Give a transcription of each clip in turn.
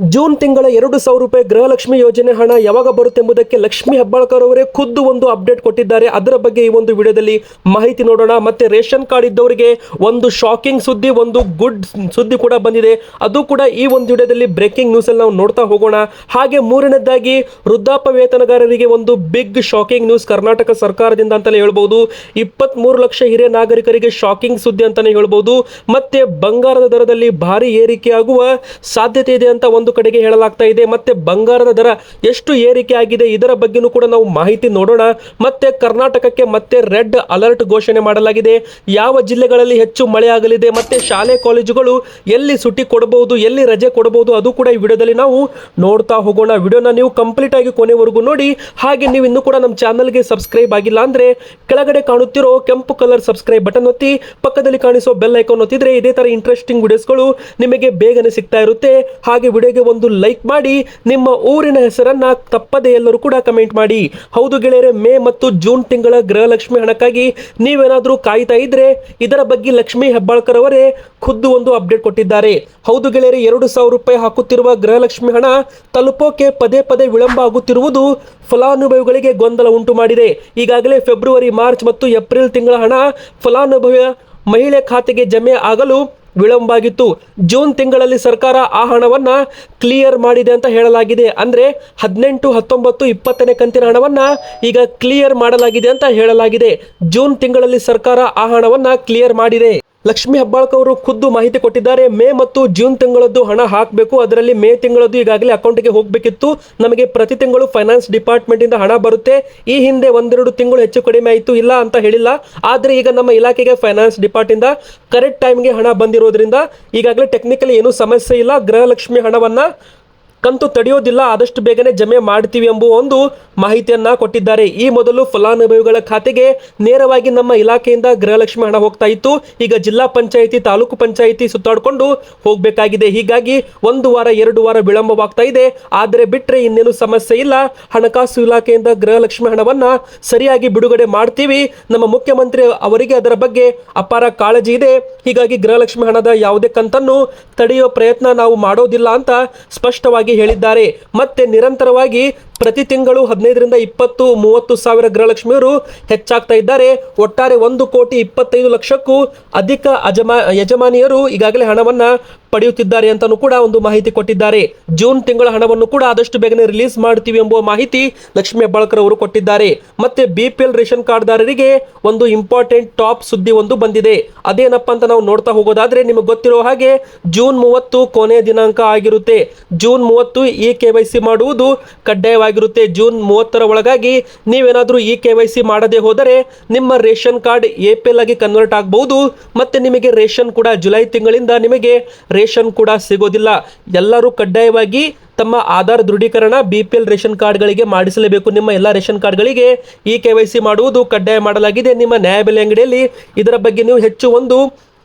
June ತಿಂಗಳ ಎರಡು ಸಾವಿರ ರೂಪಾಯಿ ಗೃಹಲಕ್ಷ್ಮಿ ಯೋಜನೆ ಹಣ ಯಾವಾಗ ಬರುತ್ತೆ ಎಂಬುದಕ್ಕೆ ಲಕ್ಷ್ಮಿ ಹೆಬ್ಬಾಳ್ಕರ್ ಅವರೇ ಖುದ್ದು ಒಂದು ಅಪ್ಡೇಟ್ ಕೊಟ್ಟಿದ್ದಾರೆ. ಅದರ ಬಗ್ಗೆ ಈ ಒಂದು ವಿಡಿಯೋದಲ್ಲಿ ಮಾಹಿತಿ ನೋಡೋಣ. ಮತ್ತೆ ರೇಷನ್ ಕಾರ್ಡ್ ಇದ್ದವರಿಗೆ ಒಂದು ಶಾಕಿಂಗ್ ಸುದ್ದಿ, ಒಂದು ಗುಡ್ ಸುದ್ದಿ ಕೂಡ ಬಂದಿದೆ. ಅದು ಕೂಡ ಈ ಒಂದು ವಿಡಿಯೋದಲ್ಲಿ ಬ್ರೇಕಿಂಗ್ ನ್ಯೂಸ್ ಅಲ್ಲಿ ನಾವು ನೋಡ್ತಾ ಹೋಗೋಣ. ಹಾಗೆ ಮೂರನೇದಾಗಿ ವೃದ್ಧಾಪ ವೇತನಗಾರರಿಗೆ ಒಂದು ಬಿಗ್ ಶಾಕಿಂಗ್ ನ್ಯೂಸ್ ಕರ್ನಾಟಕ ಸರ್ಕಾರದಿಂದ ಅಂತಲೇ ಹೇಳ್ಬೋದು. ಇಪ್ಪತ್ತ್ಮೂರು ಲಕ್ಷ ಹಿರಿಯ ನಾಗರಿಕರಿಗೆ ಶಾಕಿಂಗ್ ಸುದ್ದಿ ಅಂತಲೇ ಹೇಳ್ಬೋದು. ಮತ್ತೆ ಬಂಗಾರದ ದರದಲ್ಲಿ ಭಾರಿ ಏರಿಕೆಯಾಗುವ ಸಾಧ್ಯತೆ ಇದೆ ಅಂತ ಒಂದು ಕಡೆಗೆ ಹೇಳಲಾಗ್ತಾ ಇದೆ, ಮತ್ತೆ ಬಂಗಾರದ ದರ ಎಷ್ಟು ಏರಿಕೆ ಆಗಿದೆ, ಇದರ ಬಗ್ಗೆನೂ ಕೂಡ ನಾವು ಮಾಹಿತಿ ನೋಡೋಣ. ಮತ್ತೆ ಕರ್ನಾಟಕಕ್ಕೆ ಮತ್ತೆ ರೆಡ್ ಅಲರ್ಟ್ ಘೋಷಣೆ ಮಾಡಲಾಗಿದೆ. ಯಾವ ಜಿಲ್ಲೆಗಳಲ್ಲಿ ಹೆಚ್ಚು ಮಳೆ ಆಗಲಿದೆ ಮತ್ತೆ ಶಾಲೆ ಕಾಲೇಜುಗಳು ಎಲ್ಲಿ ಸುಟ್ಟಿ ಕೊಡಬಹುದು, ಎಲ್ಲಿ ರಜೆ ಕೊಡಬಹುದು, ಅದು ಕೂಡ ಈ ವಿಡಿಯೋದಲ್ಲಿ ನಾವು ನೋಡ್ತಾ ಹೋಗೋಣ. ವಿಡಿಯೋನ ನೀವು ಕಂಪ್ಲೀಟ್ ಆಗಿ ಕೊನೆವರೆಗೂ ನೋಡಿ. ಹಾಗೆ ನೀವು ಇನ್ನೂ ಕೂಡ ನಮ್ಮ ಚಾನಲ್ಗೆ ಸಬ್ಸ್ಕ್ರೈಬ್ ಆಗಿಲ್ಲ ಅಂದ್ರೆ ಕೆಳಗಡೆ ಕಾಣುತ್ತಿರೋ ಕೆಂಪು ಕಲರ್ ಸಬ್ಸ್ಕ್ರೈಬ್ ಬಟನ್ ಒತ್ತಿ, ಪಕ್ಕದಲ್ಲಿ ಕಾಣಿಸೋ ಬೆಲ್ ಐಕಾನ್ ಒತ್ತಿದ್ರೆ ಇದೇ ತರ ಇಂಟ್ರೆಸ್ಟಿಂಗ್ ವಿಡಿಯೋಸ್ಗಳು ನಿಮಗೆ ಬೇಗನೆ ಸಿಗ್ತಾ ಇರುತ್ತೆ. ಹಾಗೆ ವಿಡಿಯೋಗೆ ಒಂದು ಲೈಕ್ ಮಾಡಿ, ನಿಮ್ಮ ಊರಿನ ಹೆಸರನ್ನ ತಪ್ಪದೆ ಎಲ್ಲರೂ ಕೂಡ ಕಮೆಂಟ್ ಮಾಡಿ. ಹೌದು ಗೆಳೆಯರೆ, ಮೇ ಮತ್ತು ಜೂನ್ ತಿಂಗಳ ಗೃಹಲಕ್ಷ್ಮಿ ಹಣಕ್ಕಾಗಿ ನೀವೇನಾದರೂ ಕಾಯ್ತಾ ಇದ್ರೆ ಇದರ ಬಗ್ಗೆ ಲಕ್ಷ್ಮಿ ಹೆಬ್ಬಾಳ್ಕರ್ ಅವರೇ ಖುದ್ದು ಒಂದು ಅಪ್ಡೇಟ್ ಕೊಟ್ಟಿದ್ದಾರೆ. ಹೌದು ಗೆಳೆಯರೆ, ಎರಡು ಸಾವಿರ ರೂಪಾಯಿ ಹಾಕುತ್ತಿರುವ ಗೃಹಲಕ್ಷ್ಮಿ ಹಣ ತಲುಪೋಕೆ ಪದೇ ಪದೇ ವಿಳಂಬ ಆಗುತ್ತಿರುವುದು ಫಲಾನುಭವಿಗಳಿಗೆ ಗೊಂದಲ ಉಂಟು ಮಾಡಿದೆ. ಈಗಾಗಲೇ ಫೆಬ್ರವರಿ, ಮಾರ್ಚ್ ಮತ್ತು ಏಪ್ರಿಲ್ ತಿಂಗಳ ಹಣ ಫಲಾನುಭವಿಯ ಮಹಿಳೆ ಖಾತೆಗೆ ಜಮೆ ಆಗಲು ವಿಳಂಬ ಆಗಿತ್ತು ಜೂನ್ ತಿಂಗಳಲ್ಲಿ ಸರ್ಕಾರ ಆ ಹಣವನ್ನ ಕ್ಲಿಯರ್ ಮಾಡಿದೆ ಅಂತ ಹೇಳಲಾಗಿದೆ. ಅಂದ್ರೆ ಹದಿನೆಂಟು, ಹತ್ತೊಂಬತ್ತು, ಇಪ್ಪತ್ತನೇ ಕಂತಿನ ಹಣವನ್ನು ಈಗ ಕ್ಲಿಯರ್ ಮಾಡಲಾಗಿದೆ ಅಂತ ಹೇಳಲಾಗಿದೆ. ಜೂನ್ ತಿಂಗಳಲ್ಲಿ ಸರ್ಕಾರ ಆ ಹಣವನ್ನ ಕ್ಲಿಯರ್ ಮಾಡಿದೆ. ಲಕ್ಷ್ಮಿ ಹೆಬ್ಬಾಳ್ಕ ಅವರು ಖುದ್ದು ಮಾಹಿತಿ ಕೊಟ್ಟಿದ್ದಾರೆ. ಮೇ ಮತ್ತು ಜೂನ್ ತಿಂಗಳದ್ದು ಹಣ ಹಾಕಬೇಕು. ಅದರಲ್ಲಿ ಮೇ ತಿಂಗಳದ್ದು ಈಗಾಗಲೇ ಅಕೌಂಟ್ಗೆ ಹೋಗಬೇಕಿತ್ತು. ನಮಗೆ ಪ್ರತಿ ತಿಂಗಳು ಫೈನಾನ್ಸ್ ಡಿಪಾರ್ಟ್ಮೆಂಟ್ ಇಂದ ಹಣ ಬರುತ್ತೆ. ಈ ಹಿಂದೆ ಒಂದೆರಡು ತಿಂಗಳು ಹೆಚ್ಚು ಕಡಿಮೆ ಆಯಿತು, ಇಲ್ಲ ಅಂತ ಹೇಳಿಲ್ಲ. ಆದರೆ ಈಗ ನಮ್ಮ ಇಲಾಖೆಗೆ ಫೈನಾನ್ಸ್ ಡಿಪಾರ್ಟ್ ಇಂದ ಕರೆಕ್ಟ್ ಟೈಮ್ಗೆ ಹಣ ಬಂದಿರೋದ್ರಿಂದ ಈಗಾಗಲೇ ಟೆಕ್ನಿಕಲಿ ಏನೂ ಸಮಸ್ಯೆ ಇಲ್ಲ. ಗೃಹಲಕ್ಷ್ಮಿ ಹಣವನ್ನ ಕಂತು ತಡೆಯೋದಿಲ್ಲ, ಆದಷ್ಟು ಬೇಗನೆ ಜಮೆ ಮಾಡ್ತೀವಿ ಎಂಬುವ ಒಂದು ಮಾಹಿತಿಯನ್ನ ಕೊಟ್ಟಿದ್ದಾರೆ. ಈ ಮೊದಲು ಫಲಾನುಭವಿಗಳ ಖಾತೆಗೆ ನೇರವಾಗಿ ನಮ್ಮ ಇಲಾಖೆಯಿಂದ ಗೃಹಲಕ್ಷ್ಮಿ ಹಣ ಹೋಗ್ತಾ ಇತ್ತು. ಈಗ ಜಿಲ್ಲಾ ಪಂಚಾಯಿತಿ, ತಾಲೂಕು ಪಂಚಾಯಿತಿ ಸುತ್ತಾಡಿಕೊಂಡು ಹೋಗಬೇಕಾಗಿದೆ. ಹೀಗಾಗಿ ಒಂದು ವಾರ, ಎರಡು ವಾರ ವಿಳಂಬವಾಗ್ತಾ ಇದೆ. ಆದರೆ ಬಿಟ್ಟರೆ ಇನ್ನೇನು ಸಮಸ್ಯೆ ಇಲ್ಲ. ಹಣಕಾಸು ಇಲಾಖೆಯಿಂದ ಗೃಹಲಕ್ಷ್ಮಿ ಹಣವನ್ನ ಸರಿಯಾಗಿ ಬಿಡುಗಡೆ ಮಾಡ್ತೀವಿ. ನಮ್ಮ ಮುಖ್ಯಮಂತ್ರಿ ಅವರಿಗೆ ಅದರ ಬಗ್ಗೆ ಅಪಾರ ಕಾಳಜಿ ಇದೆ. ಹೀಗಾಗಿ ಗೃಹಲಕ್ಷ್ಮಿ ಹಣದ ಯಾವುದೇ ಕಂತನ್ನು ತಡೆಯುವ ಪ್ರಯತ್ನ ನಾವು ಮಾಡೋದಿಲ್ಲ ಅಂತ ಸ್ಪಷ್ಟವಾಗಿ ಹೇಳಿದ್ದಾರೆ. ಮತ್ತೆ ನಿರಂತರವಾಗಿ ಪ್ರತಿ ತಿಂಗಳು ಹದಿನೈದರಿಂದ ಇಪ್ಪತ್ತು, ಮೂವತ್ತು ಸಾವಿರ ಗೃಹಲಕ್ಷ್ಮಿಯವರು ಹೆಚ್ಚಾಗ್ತಾ ಇದ್ದಾರೆ. ಒಟ್ಟಾರೆ ಒಂದು ಕೋಟಿ ಇಪ್ಪತ್ತೈದು ಲಕ್ಷಕ್ಕೂ ಅಧಿಕ ಅಜಮಾ, ಯಜಮಾನಿಯರು ಈಗಾಗಲೇ ಹಣವನ್ನು ಪಡೆಯುತ್ತಿದ್ದಾರೆ ಅಂತಲೂ ಕೂಡ ಒಂದು ಮಾಹಿತಿ ಕೊಟ್ಟಿದ್ದಾರೆ. ಜೂನ್ ತಿಂಗಳ ಹಣವನ್ನು ಕೂಡ ಆದಷ್ಟು ಬೇಗನೆ ರಿಲೀಸ್ ಮಾಡ್ತೀವಿ ಎಂಬುವ ಮಾಹಿತಿ ಲಕ್ಷ್ಮಿ ಹೆಬ್ಬಾಳ್ಕರ್ ಅವರು ಕೊಟ್ಟಿದ್ದಾರೆ. ಮತ್ತೆ ಬಿ ಪಿ ಎಲ್ ರೇಷನ್ ಕಾರ್ಡ್ದಾರರಿಗೆ ಒಂದು ಇಂಪಾರ್ಟೆಂಟ್ ಟಾಪ್ ಸುದ್ದಿ ಒಂದು ಬಂದಿದೆ. ಅದೇನಪ್ಪ ಅಂತ ನಾವು ನೋಡ್ತಾ ಹೋಗೋದಾದ್ರೆ ನಿಮಗೆ ಗೊತ್ತಿರೋ ಹಾಗೆ ಜೂನ್ ಮೂವತ್ತು ಕೊನೆಯ ದಿನಾಂಕ ಆಗಿರುತ್ತೆ. ಜೂನ್ ಮೂವತ್ತು ಇ ಕೆ ವೈ ಸಿ ಮಾಡುವುದು ಕಡ್ಡಾಯವಾಗಿರುತ್ತೆ ಜೂನ್ ಮೂವತ್ತರ ಒಳಗಾಗಿ ನೀವೇನಾದರೂ ಇ ಕೆ ವೈ ಸಿ ಮಾಡದೇ ಹೋದರೆ ನಿಮ್ಮ ration card A P L ಆಗಿ ಕನ್ವರ್ಟ್ ಆಗಬಹುದು. ಮತ್ತೆ ನಿಮಗೆ ರೇಷನ್ ಕೂಡ ಜುಲೈ ತಿಂಗಳಿಂದ ನಿಮಗೆ ರೇಷನ್ ಕೂಡ ಸಿಗೋದಿಲ್ಲ. ಎಲ್ಲರೂ ಕಡ್ಡಾಯವಾಗಿ ತಮ್ಮ ಆಧಾರ್ ದೃಢೀಕರಣ ಬಿ ಪಿ ಎಲ್ ರೇಷನ್ ಕಾರ್ಡ್ಗಳಿಗೆ ಮಾಡಿಸಲೇಬೇಕು. ನಿಮ್ಮ ಎಲ್ಲ ರೇಷನ್ ಕಾರ್ಡ್ಗಳಿಗೆ ಇ ಕೆ ವೈ ಸಿ ಮಾಡುವುದು ಕಡ್ಡಾಯ ಮಾಡಲಾಗಿದೆ. ನಿಮ್ಮ ನ್ಯಾಯಬೆಲೆ ಅಂಗಡಿಯಲ್ಲಿ ಇದರ ಬಗ್ಗೆ ನೀವು ಹೆಚ್ಚು ಒಂದು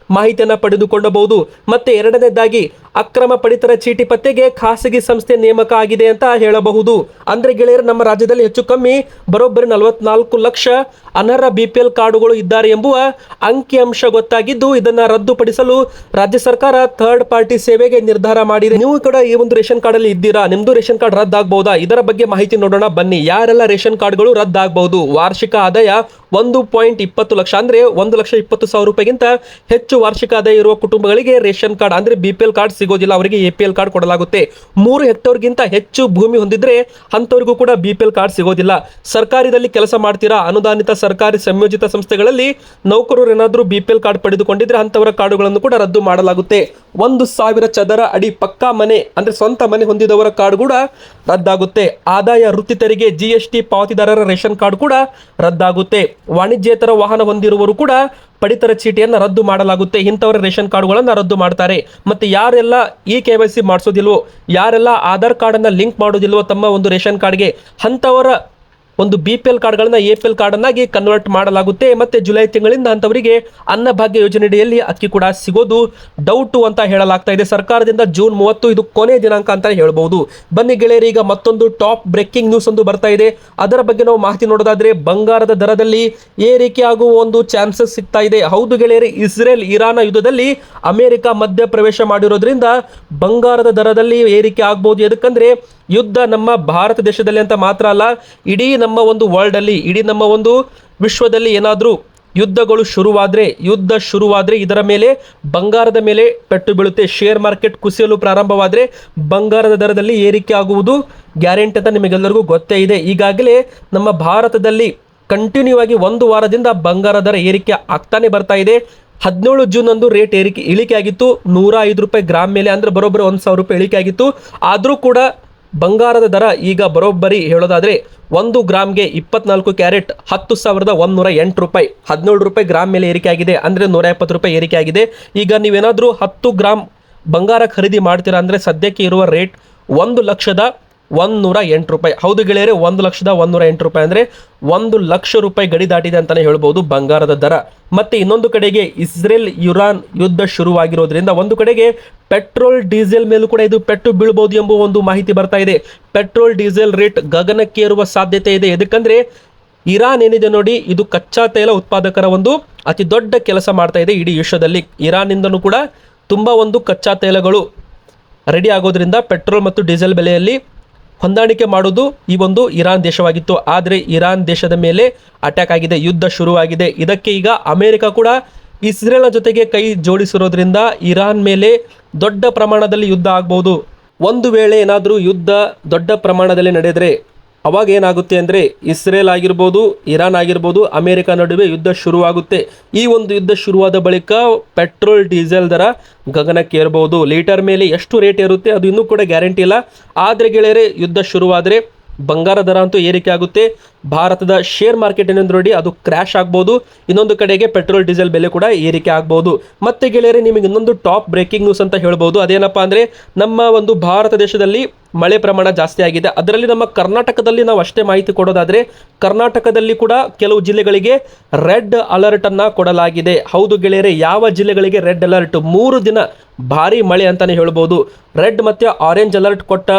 ಮಾಹಿತಿಯನ್ನು ಪಡೆದುಕೊಳ್ಳಬಹುದು. ಮತ್ತೆ ಎರಡನೇದಾಗಿ ಅಕ್ರಮ ಪಡಿತರ ಚೀಟಿ ಪತ್ತೆಗೆ ಖಾಸಗಿ ಸಂಸ್ಥೆ ನೇಮಕ ಆಗಿದೆ ಅಂತ ಹೇಳಬಹುದು. ಅಂದ್ರೆ ಗೆಳೆಯರು, ನಮ್ಮ ರಾಜ್ಯದಲ್ಲಿ ಹೆಚ್ಚು ಕಮ್ಮಿ ಬರೋಬ್ಬರಿ ನಲವತ್ನಾಲ್ಕು ಲಕ್ಷ ಅನರ್ಹ ಬಿಪಿಎಲ್ ಕಾರ್ಡುಗಳು ಇದ್ದಾರೆ ಎಂಬುವ ಅಂಕಿಅಂಶ ಗೊತ್ತಾಗಿದ್ದು, ಇದನ್ನ ರದ್ದುಪಡಿಸಲು ರಾಜ್ಯ ಸರ್ಕಾರ ಥರ್ಡ್ ಪಾರ್ಟಿ ಸೇವೆಗೆ ನಿರ್ಧಾರ ಮಾಡಿದೆ. ನೀವು ಕೂಡ ಈ ಒಂದು ರೇಷನ್ ಕಾರ್ಡ್ ಅಲ್ಲಿ ಇದ್ದೀರಾ? ನಿಮ್ದು ರೇಷನ್ ಕಾರ್ಡ್ ರದ್ದಾಗಬಹುದಾ? ಇದರ ಬಗ್ಗೆ ಮಾಹಿತಿ ನೋಡೋಣ, ಬನ್ನಿ. ಯಾರೆಲ್ಲ ರೇಷನ್ ಕಾರ್ಡ್ಗಳು ರದ್ದಾಗಬಹುದು? ವಾರ್ಷಿಕ ಆದಾಯ ಒಂದು ಪಾಯಿಂಟ್ ಇಪ್ಪತ್ತು ಲಕ್ಷ, ಅಂದ್ರೆ ಒಂದು ಲಕ್ಷ ಇಪ್ಪತ್ತು ಸಾವಿರ ರೂಪಾಯಿಗಿಂತ ಹೆಚ್ಚು ವಾರ್ಷಿಕ ಆದಾಯ ಇರುವ ಕುಟುಂಬಗಳಿಗೆ ರೇಷನ್ ಕಾರ್ಡ್, ಅಂದ್ರೆ ಬಿಪಿಎಲ್ ಕಾರ್ಡ್ ಸಿಗೋದಿಲ್ಲ ಅವರಿಗೆ ಎ ಪಿ ಎಲ್ ಕಾರ್ಡ್ ಕೊಡಲಾಗುತ್ತೆ. ಮೂರು ಹೆಕ್ಟೇರ್ಗಿಂತ ಹೆಚ್ಚು ಭೂಮಿ ಹೊಂದಿದ್ರೆ ಅಂಥವ್ರಿಗೂ ಕೂಡ ಬಿ ಪಿ ಕಾರ್ಡ್ ಸಿಗೋದಿಲ್ಲ. ಸರ್ಕಾರದಲ್ಲಿ ಕೆಲಸ ಮಾಡ್ತೀರಾ? ಅನುದಾನಿತ ಸರ್ಕಾರಿ ಸಂಯೋಜಿತ ಸಂಸ್ಥೆಗಳಲ್ಲಿ ನೌಕರರು ಏನಾದರೂ ಬಿ ಪಿ ಎಲ್ ಕಾರ್ಡ್ ಪಡೆದುಕೊಂಡಿದ್ರೆ ಅಂಥವರ ಕಾರ್ಡುಗಳನ್ನು ಕೂಡ ರದ್ದು ಮಾಡಲಾಗುತ್ತೆ. ಒಂದು ಸಾವಿರ ಚದರ ಅಡಿ ಪಕ್ಕಾ ಮನೆ, ಅಂದ್ರೆ ಸ್ವಂತ ಮನೆ ಹೊಂದಿದವರ ಕಾರ್ಡ್ ಕೂಡ ರದ್ದಾಗುತ್ತೆ. ಆದಾಯ ವೃತ್ತಿ ತೆರಿಗೆ ಜಿ ಎಸ್ ಟಿ ಪಾವತಿದಾರರ ರೇಷನ್ ಕಾರ್ಡ್ ಕೂಡ ರದ್ದಾಗುತ್ತೆ. ವಾಣಿಜ್ಯೇತರ ವಾಹನ ಹೊಂದಿರುವವರು ಕೂಡ ಪಡಿತರ ಚೀಟಿಯನ್ನು ರದ್ದು ಮಾಡಲಾಗುತ್ತೆ. ಇಂಥವರ ರೇಷನ್ ಕಾರ್ಡ್ಗಳನ್ನು ರದ್ದು ಮಾಡ್ತಾರೆ. ಮತ್ತೆ ಯಾರೆಲ್ಲ ಇ ಕೆ ವೈ ಸಿ ಮಾಡಿಸೋದಿಲ್ವೋ, ಯಾರೆಲ್ಲ ಆಧಾರ್ ಕಾರ್ಡನ್ನು ಲಿಂಕ್ ಮಾಡೋದಿಲ್ವೋ ತಮ್ಮ ಒಂದು ರೇಷನ್ ಕಾರ್ಡ್ಗೆ, ಅಂಥವರ ಒಂದು ಬಿ ಪಿ ಎಲ್ ಕಾರ್ಡ್ಗಳನ್ನ ಎ ಪಿ ಎಲ್ ಕಾರ್ಡನ್ನಾಗಿ ಕನ್ವರ್ಟ್ ಮಾಡಲಾಗುತ್ತೆ. ಮತ್ತೆ ಜುಲೈ ತಿಂಗಳಿಂದ ಅಂತವರಿಗೆ ಅನ್ನಭಾಗ್ಯ ಯೋಜನೆಯಡಿಯಲ್ಲಿ ಅಕ್ಕಿ ಕೂಡ ಸಿಗೋದು ಡೌಟು ಅಂತ ಹೇಳಲಾಗ್ತಾ ಇದೆ. ಸರ್ಕಾರದಿಂದ ಜೂನ್ ಮೂವತ್ತು ಇದು ಕೊನೆ ದಿನಾಂಕ ಅಂತ ಹೇಳ್ಬಹುದು ಬನ್ನಿ ಗೆಳೆಯರಿ, ಈಗ ಮತ್ತೊಂದು ಟಾಪ್ ಬ್ರೇಕಿಂಗ್ ನ್ಯೂಸ್ ಒಂದು ಬರ್ತಾ ಇದೆ. ಅದರ ಬಗ್ಗೆ ನಾವು ಮಾಹಿತಿ ನೋಡೋದಾದ್ರೆ ಬಂಗಾರದ ದರದಲ್ಲಿ ಏರಿಕೆ ಆಗುವ ಒಂದು ಚಾನ್ಸಸ್ ಸಿಗ್ತಾ ಇದೆ. ಹೌದು ಗೆಳೆಯರಿ, ಇಸ್ರೇಲ್ ಇರಾನ್ ಯುದ್ಧದಲ್ಲಿ ಅಮೆರಿಕ ಮಧ್ಯ ಪ್ರವೇಶ ಮಾಡಿರೋದ್ರಿಂದ ಬಂಗಾರದ ದರದಲ್ಲಿ ಏರಿಕೆ ಆಗ್ಬೋದು. ಎದಕ್ಕಂದ್ರೆ ಯುದ್ಧ ನಮ್ಮ ಭಾರತ ದೇಶದಲ್ಲಿ ಅಂತ ಮಾತ್ರ ಅಲ್ಲ, ಇಡೀ ನಮ್ಮ ಒಂದು ವರ್ಲ್ಡ್ ಅಲ್ಲಿ ಇಡೀ ನಮ್ಮ ಒಂದು ವಿಶ್ವದಲ್ಲಿ ಏನಾದರೂ ಯುದ್ಧಗಳು ಶುರುವಾದರೆ, ಯುದ್ಧ ಶುರುವಾದರೆ ಇದರ ಮೇಲೆ ಬಂಗಾರದ ಮೇಲೆ ಪೆಟ್ಟು ಬೀಳುತ್ತೆ. ಶೇರ್ ಮಾರ್ಕೆಟ್ ಕುಸಿಯಲು ಪ್ರಾರಂಭವಾದರೆ ಬಂಗಾರದ ದರದಲ್ಲಿ ಏರಿಕೆ ಆಗುವುದು ಗ್ಯಾರಂಟಿ ಅಂತ ನಿಮಗೆಲ್ಲರಿಗೂ ಗೊತ್ತೇ ಇದೆ. ಈಗಾಗಲೇ ನಮ್ಮ ಭಾರತದಲ್ಲಿ ಕಂಟಿನ್ಯೂ ಆಗಿ ಒಂದು ವಾರದಿಂದ ಬಂಗಾರ ದರ ಏರಿಕೆ ಆಗ್ತಾನೆ ಬರ್ತಾ ಇದೆ. ಹದಿನೇಳು ಜೂನ್ ಅಂದು ರೇಟ್ ಏರಿಕೆ ಇಳಿಕೆ ಆಗಿತ್ತು. ನೂರ ಐದು ರೂಪಾಯಿ ಗ್ರಾಮ್ ಮೇಲೆ ಅಂದ್ರೆ ಬರೋಬ್ಬರ ಒಂದು ಸಾವಿರ ರೂಪಾಯಿ ಇಳಿಕೆ ಆಗಿತ್ತು. ಆದರೂ ಕೂಡ ಬಂಗಾರದ ದರ ಈಗ ಬರೋಬ್ಬರಿ ಹೇಳೋದಾದರೆ ಒಂದು ಗ್ರಾಮ್ಗೆ ಇಪ್ಪತ್ನಾಲ್ಕು ಕ್ಯಾರೆಟ್, ಹತ್ತು ಸಾವಿರದ ಒಂದೂರ ಎಂಟು ರೂಪಾಯಿ, ಹದಿನೇಳು ರೂಪಾಯಿ ಗ್ರಾಮ್ ಮೇಲೆ ಏರಿಕೆ ಆಗಿದೆ ಅಂದರೆ ನೂರ ಎಪ್ಪತ್ತು ರೂಪಾಯಿ ಏರಿಕೆ ಆಗಿದೆ. ಈಗ ನೀವೇನಾದರೂ ಹತ್ತು ಗ್ರಾಮ್ ಬಂಗಾರ ಖರೀದಿ ಮಾಡ್ತೀರಾ ಅಂದರೆ ಸದ್ಯಕ್ಕೆ ಇರುವ ರೇಟ್ ಒಂದು ಲಕ್ಷದ ಒಂದೂರ ಎಂಟು ರೂಪಾಯಿ. ಹೌದು ಗೆಳೆಯರೆ, ಒಂದು ಲಕ್ಷದ ಒಂದೂರ ಎಂಟು ರೂಪಾಯಿ ಅಂದರೆ ಒಂದು ಲಕ್ಷ ರೂಪಾಯಿ ಗಡಿ ದಾಟಿದೆ ಅಂತಲೇ ಹೇಳ್ಬೋದು ಬಂಗಾರದ ದರ. ಮತ್ತು ಇನ್ನೊಂದು ಕಡೆಗೆ ಇಸ್ರೇಲ್ ಯುರಾನ್ ಯುದ್ಧ ಶುರುವಾಗಿರೋದ್ರಿಂದ ಒಂದು ಕಡೆಗೆ ಪೆಟ್ರೋಲ್, ಡೀಸೆಲ್ ಮೇಲೂ ಕೂಡ ಇದು ಪೆಟ್ಟು ಬೀಳ್ಬೋದು ಎಂಬ ಒಂದು ಮಾಹಿತಿ ಬರ್ತಾ ಇದೆ. ಪೆಟ್ರೋಲ್, ಡೀಸೆಲ್ ರೇಟ್ ಗಗನಕ್ಕೇರುವ ಸಾಧ್ಯತೆ ಇದೆ. ಎದಕ್ಕಂದ್ರೆ ಇರಾನ್ ಏನಿದೆ ನೋಡಿ, ಇದು ಕಚ್ಚಾ ತೈಲ ಉತ್ಪಾದಕರ ಒಂದು ಅತಿ ದೊಡ್ಡ ಕೆಲಸ ಮಾಡ್ತಾ ಇದೆ ಇಡೀ ವಿಶ್ವದಲ್ಲಿ. ಇರಾನಿಂದನೂ ಕೂಡ ತುಂಬ ಒಂದು ಕಚ್ಚಾ ತೈಲಗಳು ರೆಡಿ ಆಗೋದ್ರಿಂದ ಪೆಟ್ರೋಲ್ ಮತ್ತು ಡೀಸೆಲ್ ಬೆಲೆಯಲ್ಲಿ ಹೊಂದಾಣಿಕೆ ಮಾಡೋದು ಈ ಒಂದು ಇರಾನ್ ದೇಶವಾಗಿತ್ತು. ಆದರೆ ಇರಾನ್ ದೇಶದ ಮೇಲೆ ಅಟ್ಯಾಕ್ ಆಗಿದೆ, ಯುದ್ಧ ಶುರುವಾಗಿದೆ. ಇದಕ್ಕೆ ಈಗ ಅಮೆರಿಕ ಕೂಡ ಇಸ್ರೇಲ್ನ ಜೊತೆಗೆ ಕೈ ಜೋಡಿಸಿರೋದ್ರಿಂದ ಇರಾನ್ ಮೇಲೆ ದೊಡ್ಡ ಪ್ರಮಾಣದಲ್ಲಿ ಯುದ್ಧ ಆಗ್ಬೋದು. ಒಂದು ವೇಳೆ ಏನಾದರೂ ಯುದ್ಧ ದೊಡ್ಡ ಪ್ರಮಾಣದಲ್ಲಿ ನಡೆದರೆ ಅವಾಗ ಏನಾಗುತ್ತೆ ಅಂದರೆ ಇಸ್ರೇಲ್ ಆಗಿರ್ಬೋದು, ಇರಾನ್ ಆಗಿರ್ಬೋದು, ಅಮೆರಿಕ ನಡುವೆ ಯುದ್ಧ ಶುರುವಾಗುತ್ತೆ. ಈ ಒಂದು ಯುದ್ಧ ಶುರುವಾದ ಬಳಿಕ ಪೆಟ್ರೋಲ್, ಡೀಸೆಲ್ ದರ ಗಗನಕ್ಕೆ ಏರ್ಬೋದು. ಲೀಟರ್ ಮೇಲೆ ಎಷ್ಟು ರೇಟ್ ಇರುತ್ತೆ ಅದು ಇನ್ನೂ ಕೂಡ ಗ್ಯಾರಂಟಿ ಇಲ್ಲ. ಆದರೆ ಗೆಳೆಯರೆ, ಯುದ್ಧ ಶುರುವಾದರೆ ಬಂಗಾರ ದರ ಅಂತೂ ಏರಿಕೆ ಆಗುತ್ತೆ. ಭಾರತದ ಶೇರ್ ಮಾರ್ಕೆಟ್ ಏನಂದ್ರೆ ನೋಡಿ, ಅದು ಕ್ರ್ಯಾಶ್ ಆಗ್ಬೋದು. ಇನ್ನೊಂದು ಕಡೆಗೆ ಪೆಟ್ರೋಲ್ ಡೀಸೆಲ್ ಬೆಲೆ ಕೂಡ ಏರಿಕೆ ಆಗ್ಬೋದು. ಮತ್ತೆ ಗೆಳೆಯರೆ, ನಿಮಗೆ ಇನ್ನೊಂದು ಟಾಪ್ ಬ್ರೇಕಿಂಗ್ ನ್ಯೂಸ್ ಅಂತ ಹೇಳ್ಬೋದು. ಅದೇನಪ್ಪ ಅಂದರೆ, ನಮ್ಮ ಒಂದು ಭಾರತ ದೇಶದಲ್ಲಿ ಮಳೆ ಪ್ರಮಾಣ ಜಾಸ್ತಿ ಆಗಿದೆ. ಅದರಲ್ಲಿ ನಮ್ಮ ಕರ್ನಾಟಕದಲ್ಲಿ ನಾವು ಅಷ್ಟೇ ಮಾಹಿತಿ ಕೊಡೋದಾದರೆ, ಕರ್ನಾಟಕದಲ್ಲಿ ಕೂಡ ಕೆಲವು ಜಿಲ್ಲೆಗಳಿಗೆ ರೆಡ್ ಅಲರ್ಟ್ ಅನ್ನ ಕೊಡಲಾಗಿದೆ. ಹೌದು ಗೆಳೆಯರೆ, ಯಾವ ಜಿಲ್ಲೆಗಳಿಗೆ ರೆಡ್ ಅಲರ್ಟ್ ಮೂರು ದಿನ ಭಾರಿ ಮಳೆ ಅಂತಲೇ ಹೇಳ್ಬೋದು. ರೆಡ್ ಮತ್ತು ಆರೆಂಜ್ ಅಲರ್ಟ್ ಕೊಟ್ಟ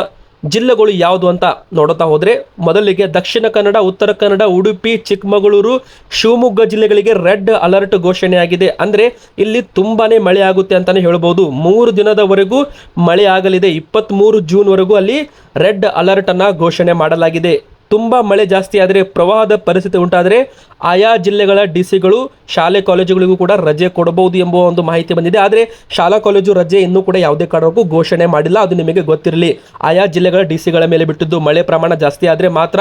ಜಿಲ್ಲೆಗಳು ಯಾವುದು ಅಂತ ನೋಡುತ್ತಾ ಹೋದರೆ ಮೊದಲಿಗೆ ದಕ್ಷಿಣ ಕನ್ನಡ, ಉತ್ತರ ಕನ್ನಡ, ಉಡುಪಿ, ಚಿಕ್ಕಮಗಳೂರು, ಶಿವಮೊಗ್ಗ ಜಿಲ್ಲೆಗಳಿಗೆ ರೆಡ್ ಅಲರ್ಟ್ ಘೋಷಣೆಯಾಗಿದೆ. ಅಂದರೆ ಇಲ್ಲಿ ತುಂಬಾನೇ ಮಳೆ ಆಗುತ್ತೆ ಅಂತಲೇ ಹೇಳ್ಬೋದು. ಮೂರು ದಿನದವರೆಗೂ ಮಳೆ ಆಗಲಿದೆ. ಇಪ್ಪತ್ತ್ಮೂರು ಜೂನ್ವರೆಗೂ ಅಲ್ಲಿ ರೆಡ್ ಅಲರ್ಟ್ ಅನ್ನ ಘೋಷಣೆ ಮಾಡಲಾಗಿದೆ. ತುಂಬ ಮಳೆ ಜಾಸ್ತಿ ಆದರೆ ಪ್ರವಾಹದ ಪರಿಸ್ಥಿತಿ ಉಂಟಾದರೆ ಆಯಾ ಜಿಲ್ಲೆಗಳ ಡಿ ಸಿಗಳು ಶಾಲೆ ಕಾಲೇಜುಗಳಿಗೂ ಕೂಡ ರಜೆ ಕೊಡಬಹುದು ಎಂಬ ಒಂದು ಮಾಹಿತಿ ಬಂದಿದೆ. ಆದರೆ ಶಾಲಾ ಕಾಲೇಜು ರಜೆ ಇನ್ನೂ ಕೂಡ ಯಾವುದೇ ಕಾರಣಕ್ಕೂ ಘೋಷಣೆ ಮಾಡಿಲ್ಲ. ಅದು ನಿಮಗೆ ಗೊತ್ತಿರಲಿ. ಆಯಾ ಜಿಲ್ಲೆಗಳ ಡಿ ಸಿಗಳ ಮೇಲೆ ಬಿಟ್ಟಿದ್ದು ಮಳೆ ಪ್ರಮಾಣ ಜಾಸ್ತಿ ಆದರೆ ಮಾತ್ರ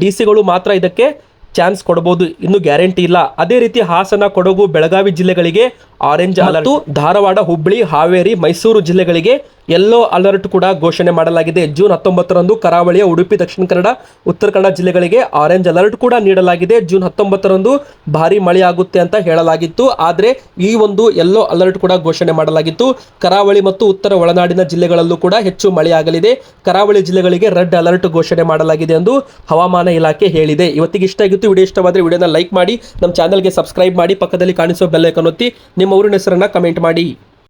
ಡಿ ಸಿಗಳು ಮಾತ್ರ ಇದಕ್ಕೆ ಚಾನ್ಸ್ ಕೊಡಬಹುದು. ಇನ್ನು ಗ್ಯಾರಂಟಿ ಇಲ್ಲ. ಅದೇ ರೀತಿ ಹಾಸನ ಕೊಡಗು ಬೆಳಗಾವಿ ಜಿಲ್ಲೆಗಳಿಗೆ ಆರೆಂಜ್ ಅಲರ್ಟ್. ಧಾರವಾಡ ಹುಬ್ಬಳ್ಳಿ ಹಾವೇರಿ ಮೈಸೂರು ಜಿಲ್ಲೆಗಳಿಗೆ ಯೆಲ್ಲೋ ಅಲರ್ಟ್ ಕೂಡ ಘೋಷಣೆ ಮಾಡಲಾಗಿದೆ. ಜೂನ್ ಹತ್ತೊಂಬತ್ತರಂದು ಕರಾವಳಿಯ ಉಡುಪಿ, ದಕ್ಷಿಣ ಕನ್ನಡ, ಉತ್ತರ ಕನ್ನಡ ಜಿಲ್ಲೆಗಳಿಗೆ ಆರೆಂಜ್ ಅಲರ್ಟ್ ಕೂಡ ನೀಡಲಾಗಿದೆ. ಜೂನ್ ಹತ್ತೊಂಬತ್ತರಂದು ಭಾರಿ ಮಳೆಯಾಗುತ್ತೆ ಅಂತ ಹೇಳಲಾಗಿತ್ತು. ಆದರೆ ಈ ಒಂದು ಯೆಲ್ಲೋ ಅಲರ್ಟ್ ಕೂಡ ಘೋಷಣೆ ಮಾಡಲಾಗಿತ್ತು. ಕರಾವಳಿ ಮತ್ತು ಉತ್ತರ ಒಳನಾಡಿನ ಜಿಲ್ಲೆಗಳಲ್ಲೂ ಕೂಡ ಹೆಚ್ಚು ಮಳೆಯಾಗಲಿದೆ. ಕರಾವಳಿ ಜಿಲ್ಲೆಗಳಿಗೆ ರೆಡ್ ಅಲರ್ಟ್ ಘೋಷಣೆ ಮಾಡಲಾಗಿದೆ ಎಂದು ಹವಾಮಾನ ಇಲಾಖೆ ಹೇಳಿದೆ. ಇವತ್ತಿಗೆ ಇಷ್ಟ ಆಗಿತ್ತು. ವಿಡಿಯೋ ಇಷ್ಟವಾದರೆ ವಿಡಿಯೋನ ಲೈಕ್ ಮಾಡಿ, ನಮ್ಮ ಚಾನಲ್ಗೆ ಸಬ್ಸ್ಕ್ರೈಬ್ ಮಾಡಿ, ಪಕ್ಕದಲ್ಲಿ ಕಾಣಿಸೋ ಬೆಲ್ಲೈಕನ್ ಒತ್ತಿ. ನಿಮ್ಮ ಊರಿನ ಹೆಸರನ್ನು ಕಮೆಂಟ್ ಮಾಡಿ.